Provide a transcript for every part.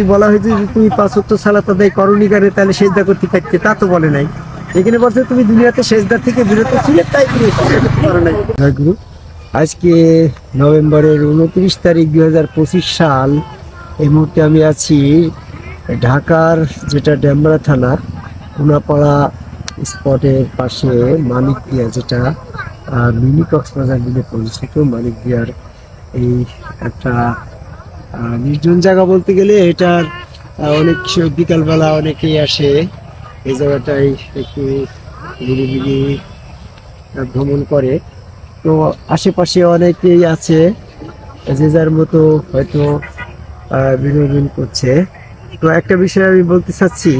যদি বলা হয়েছে যে তুমি পাঁচ উত্তর সালাত আদায় করনি কারে তাহলে সেজদা করতে থাকতে তা তো বলে নাই। এখানে বলছে তুমি দুনিয়াতে সেজদা থেকে বিরত ছিলে তাই তুমি নাই। জয়গুরু আজকে নভেম্বরের উনত্রিশ তারিখ দুই হাজার পঁচিশ সাল এই মুহূর্তে আমি আছি ঢাকার যেটা ডেমরা থানা কোনাপাড়া স্পটের পাশে মানিক দিয়া যেটা মিনি কক্সবাজার বলে পরিচিত মানিক দিয়ার এই একটা নির্জন জায়গা বলতে গেলে এটার অনেক বিকালবেলা অনেকেই আসে। এই জায়গাটাই একটু নিরিবিলি ভ্রমণ করে। তো আশেপাশে অনেকেই আছে, যে যার মতো হয়তো বিনোদন করছে। তো একটা বিষয় আমি বলতে চাচ্ছি,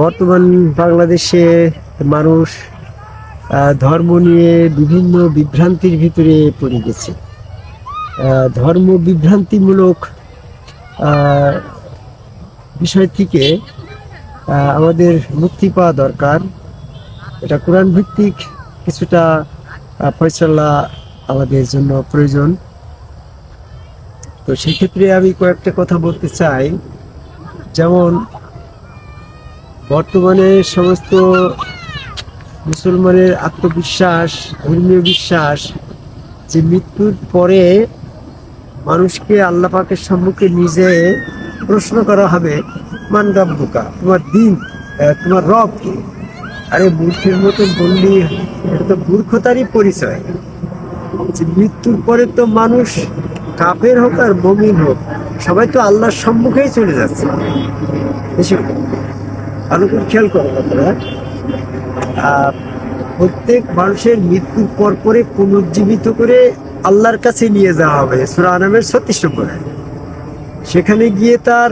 বর্তমান বাংলাদেশে মানুষ ধর্ম নিয়ে বিভিন্ন বিভ্রান্তির ভিতরে পড়ে গেছে। ধর্ম বিভ্রান্তিমূলক বিষয় থেকে আমাদের মুক্তি পাওয়া দরকার। এটা কোরআন ভিত্তিক কিছুটা আহ, ফয়সালা আমাদের জন্য প্রয়োজন। তো সেক্ষেত্রে আমি কয়েকটা কথা বলতে চাই। যেমন বর্তমানে সমস্ত মুসলমানের আত্মবিশ্বাস ধর্মীয় বিশ্বাস যে মৃত্যুর পরে মানুষকে আল্লাহ পাকের সম্মুখে নিজে প্রশ্ন করা হবে, মান রব্বুকা? তোমার দিন তোমার রব কি? আরে মূর্খের মতো বললি, এটা তো মূর্খতারই পরিচয়। মৃত্যুর পরে তো মানুষ কাপের হোক আর মমিন হোক, সবাই তো আল্লাহর সম্মুখেই চলে যাচ্ছে। ভালো করে খেয়াল করো আপনারা প্রত্যেক মানুষের মৃত্যুর পর পরে পুনর্জীবিত করে আল্লাহর কাছে নিয়ে যাওয়া হবে। সুরা আনামের ছত্রিশ নম্বর। সেখানে গিয়ে তার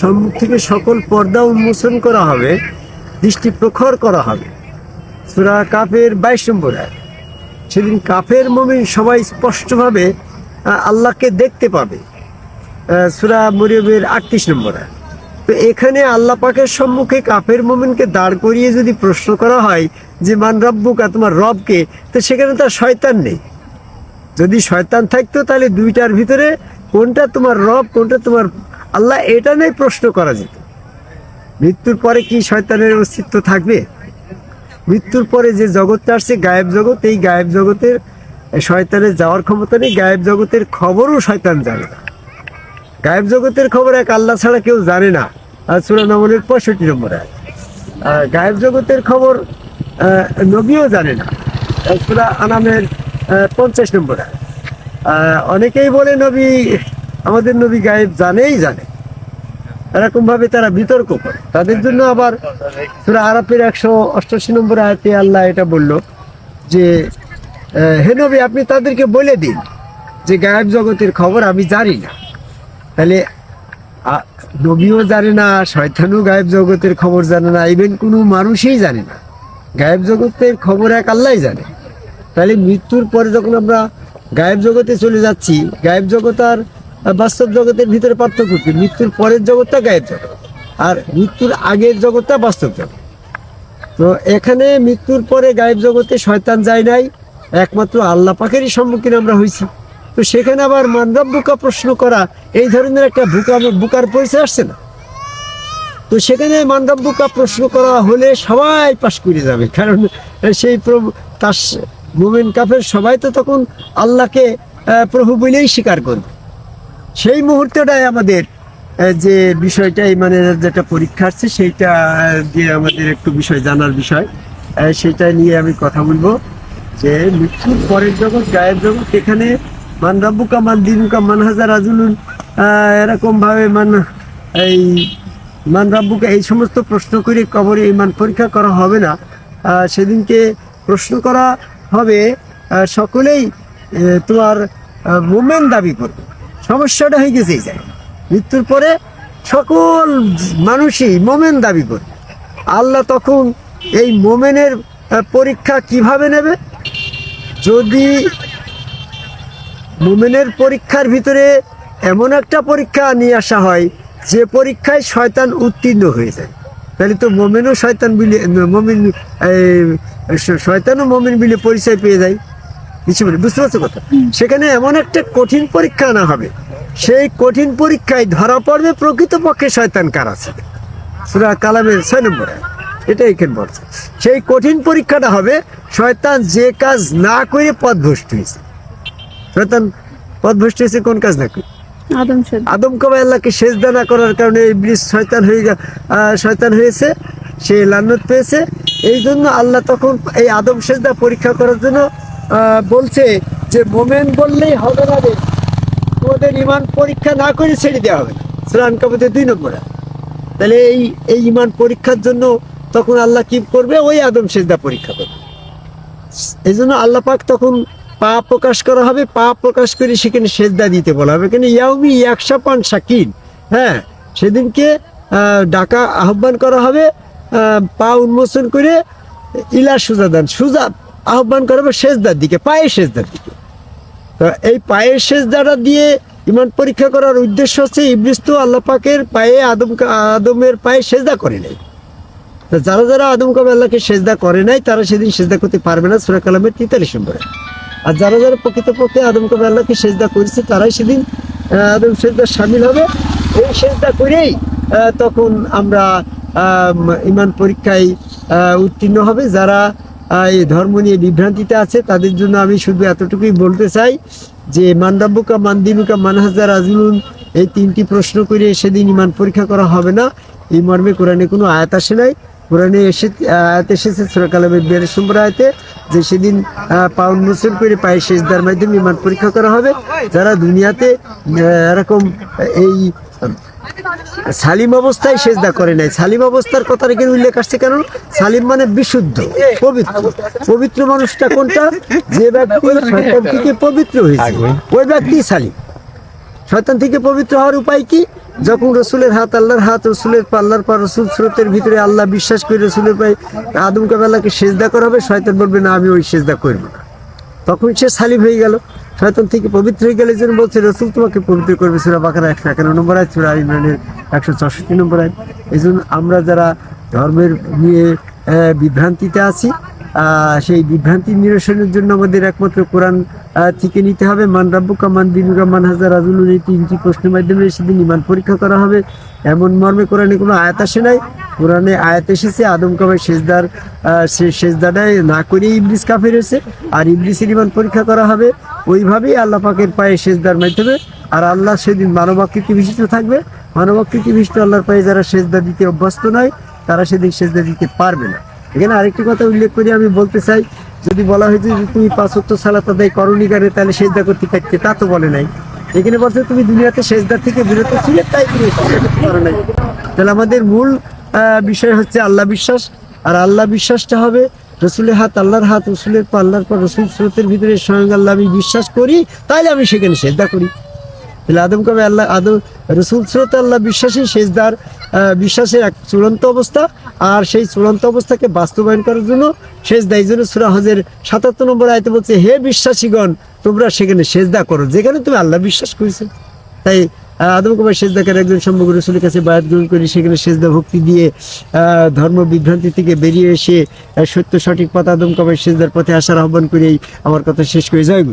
সম্মুখ থেকে সকল পর্দা উন্মোচন করা হবে, দৃষ্টি প্রখর করা হবে। সুরা কাফের বাইশ নম্বর। আয়াত। সেদিন কাফের মমিন সবাই স্পষ্টভাবে আল্লাহকে দেখতে পাবে। সুরা মরিয়মের আটত্রিশ নম্বর। আয়াত। তো এখানে আল্লাহ পাকের সম্মুখে কাফের মোমিনকে দাঁড় করিয়ে যদি প্রশ্ন করা হয় যে, মান রব্বুকা? তোমার রবকে, তো সেখানে তার শয়তান নেই। যদি শয়তান থাকতো, তাহলে দুইটার ভিতরে কোনটা তোমার রব, কোনটা তোমার আল্লাহ, এটা নেই প্রশ্ন করা যেত। মৃত্যুর পরে কি শয়তানের অস্তিত্ব থাকবে? মৃত্যুর পরে যে জগৎটা আসছে, গায়েব জগৎ, এই গায়েব জগতের, শয়তানের যাওয়ার ক্ষমতা নেই, গায়েব জগতের খবরও শয়তান জানে না। গায়েব জগতের খবর এক আল্লাহ ছাড়া কেউ জানে না। আর সুরা নমলের পঁয়ষট্টি নম্বর। আর গায়েব জগতের খবর নবীও জানে না। সুরা আনামের পঞ্চাশ নম্বর অনেকেই বলে নবী, আমাদের নবী গায়েব জানেই জানে। এরকম ভাবে তারা বিতর্ক করে। তাদের জন্য আবার সুরা একশো অষ্টাশি নম্বর আয়াতে আল্লাহ এটা বলল যে হে নবী, আপনি তাদেরকে বলে দিন যে গায়েব জগতের খবর আমি জানি না। তাহলে নবীও জানে না, শয়তানও গায়েব জগতের খবর জানে না, ইভেন কোনো মানুষই জানে না। গায়েব জগতের খবর এক আল্লাহ জানে। তাহলে মৃত্যুর পরে যখন আমরা গায়েব জগতে চলে যাচ্ছি, গায়েব জগৎ আর বাস্তব জগতের ভিতরে পার্থক্য কি? মৃত্যুর পরের জগৎটা গায়েব জগৎ, আর মৃত্যুর আগের জগৎটা বাস্তব জগৎ। তো এখানে মৃত্যুর পরে গায়েব জগতে শয়তান যায় নাই, একমাত্র আল্লাহ পাকেরই সম্মুখীন আমরা হয়েছি। তো সেখানে আবার মানব বুকা প্রশ্ন করা, এই ধরনের একটা বুকা, বুকার পরিচয় আসছে না। তো সেখানে মানব বুকা প্রশ্ন করা হলে সবাই পাশ করে যাবে, কারণ সেই প্রভু তার মোমেন কাফের সবাই তো তখন আল্লাহকে প্রভু বলেই স্বীকার করবে। সেই মুহূর্তটাই আমাদের যে বিষয়টাই মানে যেটা পরীক্ষা আসছে সেইটা দিয়ে আমাদের একটু বিষয় জানার বিষয় সেটা নিয়ে আমি কথা বলব যে মৃত্যুর পরের জগৎ গায়েব জগৎ, এখানে মান রাব্বুকা মান দিনুকা মান হাজার আজুলুন এরকমভাবে মান, এই মান রাব্বুকা এই সমস্ত প্রশ্ন করে কবরে এই মান পরীক্ষা করা হবে না। সেদিনকে প্রশ্ন করা হবে সকলেই তোমার মোমেন দাবি করবে। সমস্যাটা হয়ে গেছে জায়গায়। মৃত্যুর পরে সকল মানুষই মোমেন দাবি করবে। আল্লাহ তখন এই মোমেনের পরীক্ষা কীভাবে নেবে? যদি মোমেনের পরীক্ষার ভিতরে এমন একটা পরীক্ষা নিয়ে আসা হয়, যে পরীক্ষায় শয়তান উত্তীর্ণ হয়ে যায়। তাহলে তো মোমেনও শয়তান বিলে, মমিন এই, শ- শয়তানও মমিন বিলে পরিচয় পেয়ে যায়। কিছু বলে বুঝতে পারছ কথা? সেখানে এমন একটা কঠিন পরীক্ষা আনা হবে। সেই কঠিন পরীক্ষায় ধরা পড়বে প্রকৃতপক্ষে শয়তান কার আছে? সুরা কালামের ছয় নম্বরে এটা এখানে বলছে। সেই কঠিন পরীক্ষাটা হবে শয়তান যে কাজ না করে পথভ্রষ্ট হয়েছে। শয়তান পথভ্রষ্ট হয়েছে কোন কাজ না করে? আদম সদ আদম কবে আল্লাহকে সেজদা না করার কারণে ইবলিস শয়তান হয়ে শয়তান হয়েছে সে লান্নত পেয়েছে এই জন্য আল্লাহ তখন এই আদম সেজদা পরীক্ষা করার জন্য বলছে যে মোমেন বললেই হবে না রে। তোমাদের ইমান পরীক্ষা না করে ছেড়ে দেওয়া হবে সুরান কাবুতে দুই নম্বরে। তাহলে এই এই ইমান পরীক্ষার জন্য তখন আল্লাহ কি করবে? ওই আদম সেজদা পরীক্ষা করবে। এই জন্য আল্লাহ পাক তখন পা প্রকাশ করা হবে, পা প্রকাশ করে সেখানে সেজদা দিতে বলা হবে। কেন ইয়াউমি একশো পান সাকিন হ্যাঁ সেদিনকে ডাকা আহ্বান করা হবে। পা উন্মোচন করে ইলা সুজাদান সুজা আহ্বান করা হবে সেজদার দিকে পায়ে সেজদার দিকে। তো এই পায়ের সেজদাটা দিয়ে ইমান পরীক্ষা করার উদ্দেশ্য হচ্ছে ইবলিস তো আল্লাহ পাকের পায়ে আদম আদমের পায়ে সেজদা করে নাই। যারা যারা আদম কবে আল্লাহকে সেজদা করে নাই, তারা সেদিন সেজদা করতে পারবে না, সুরা কালামের তেতাল্লিশ নম্বরে। আর যারা যারা প্রকৃতপক্ষে আদম কবে আল্লাহকে সেজদা করেছে, তারাই সেদিন আদম সেজদা সামিল হবে। এই সেজদা করেই তখন আমরা ইমান পরীক্ষায় উত্তীর্ণ হবে। যারা এই ধর্ম নিয়ে বিভ্রান্তিতে আছে, তাদের জন্য আমি শুধু এতটুকুই বলতে চাই যে মানরাব্বুকা মানদিনুকা মানহাজার আজলুন এই তিনটি প্রশ্ন করে সেদিন ইমান পরীক্ষা করা হবে না। এই মর্মে কোরআনে কোনো আয়াত আসে নাই। কোরআনে এসে আয়াত এসেছে সুরাকালামের বিয়াল্লিশ নম্বর আয়তে, যে সেদিন পাউন মুসল করে পায়ে শেষদার মাধ্যমে ইমান পরীক্ষা করা হবে। যারা দুনিয়াতে এরকম এই সালিম অবস্থায় সেজদা করে নাই। সালিম অবস্থার কথা এখানে উল্লেখ আসছে কেন? সালিম মানে বিশুদ্ধ, পবিত্র। পবিত্র মানুষটা কোনটা? যে ব্যক্তি শয়তান থেকে পবিত্র হয়েছে। ওই ব্যক্তি সালিম। শয়তান থেকে পবিত্র হওয়ার উপায় কি? যখন রসুলের হাত আল্লাহর হাত, রসুলের পাল্লার পর রসুল স্রোতের ভিতরে আল্লাহ বিশ্বাস করে রসুলের পায়ে আদম কাবাল্লাহকে সেজদা করা হবে, শয়তান বলবে, না, আমি ওই সেজদা করব না। তখন সে সালিম হয়ে গেল। শয়তান থেকে পবিত্র হয়ে গেলে যেন বলছে রসুল তোমাকে পবিত্র করবে। সুরা বাকার একশো একান্ন নম্বর আয় সুরা ইমরানের একশো চৌষট্টি নম্বর আয় এই জন্য আমরা যারা ধর্মের নিয়ে বিভ্রান্তিতে আছি সেই বিভ্রান্তি নিরসনের জন্য আমাদের একমাত্র কোরআন থেকে নিতে হবে। মান রাব্বুকা মান দিনুকা মান হাজার রাজুলুর এই তিনটি প্রশ্নের মাধ্যমে সেদিন ইমান পরীক্ষা করা হবে। এমন মর্মে কোরআনে কোনো আয়াত আসে নাই। কোরআনে আয়াত এসেছে আদম আহ, সে সেজদাটাই না করে ইবলিস কাফের হয়েছে। আর ইবলিসের ইমান পরীক্ষা করা হবে। ওইভাবেই আল্লাহ পাকের পায়ে সেজদার মাধ্যমে, আর আল্লাহ সেদিন মানবাকৃতি বিশিষ্ট থাকবে? মানবাকৃতি বিশিষ্ট? আল্লাহর পায়ে যারা সেজদা দিতে অভ্যস্ত নয়, তারা সেদিন সেজদা দিতে পারবে না। এখানে আরেকটি কথা উল্লেখ করে আমি বলতে চাই, যদি বলা হয়েছে যে তুমি পাঁচত্ব সালাত আদায় করনি কারে তাহলে সেজদা করতে পারতে তা তো বলে নাই। এখানে বলছে তুমি দুনিয়াতে সেজদার থেকে বিরত ছিলে, তাই তুমি নাই। তাহলে আমাদের মূল বিষয় হচ্ছে আল্লাহ বিশ্বাস, আর আল্লাহ বিশ্বাসটা হবে রসুলের হাত, আল্লাহর হাত, রসুলের পর আল্লাহর পর রসুল স্রোতের ভিতরে স্বয়ং আল্লাহ আমি বিশ্বাস করি, তাইলে আমি সেখানে সেজদা করি। তাহলে আদম কবে আল্লাহ, আদম, রসুল, স্রোত আল্লাহ বিশ্বাসী সেজদার বিশ্বাসের এক চূড়ান্ত অবস্থা, আর সেই চূড়ান্ত অবস্থাকে বাস্তবায়ন করার জন্য শেষ দায় জন্য সুরা হজের সাতাত্তর নম্বর আয়তে বলছে, হে বিশ্বাসীগণ, তোমরা সেখানে সেজদা করো, যেখানে তুমি আল্লাহ বিশ্বাস করেছ। তাই আদম কুমার সেজদাকার একজন সম্ভব রসুলের কাছে বায়াত গ্রহণ করে সেখানে সেজদা ভক্তি দিয়ে ধর্ম বিভ্রান্তি থেকে বেরিয়ে এসে সত্য সঠিক পথ আদম কুমার সেজদার পথে আসার আহ্বান করেই আমার কথা শেষ করে। যায়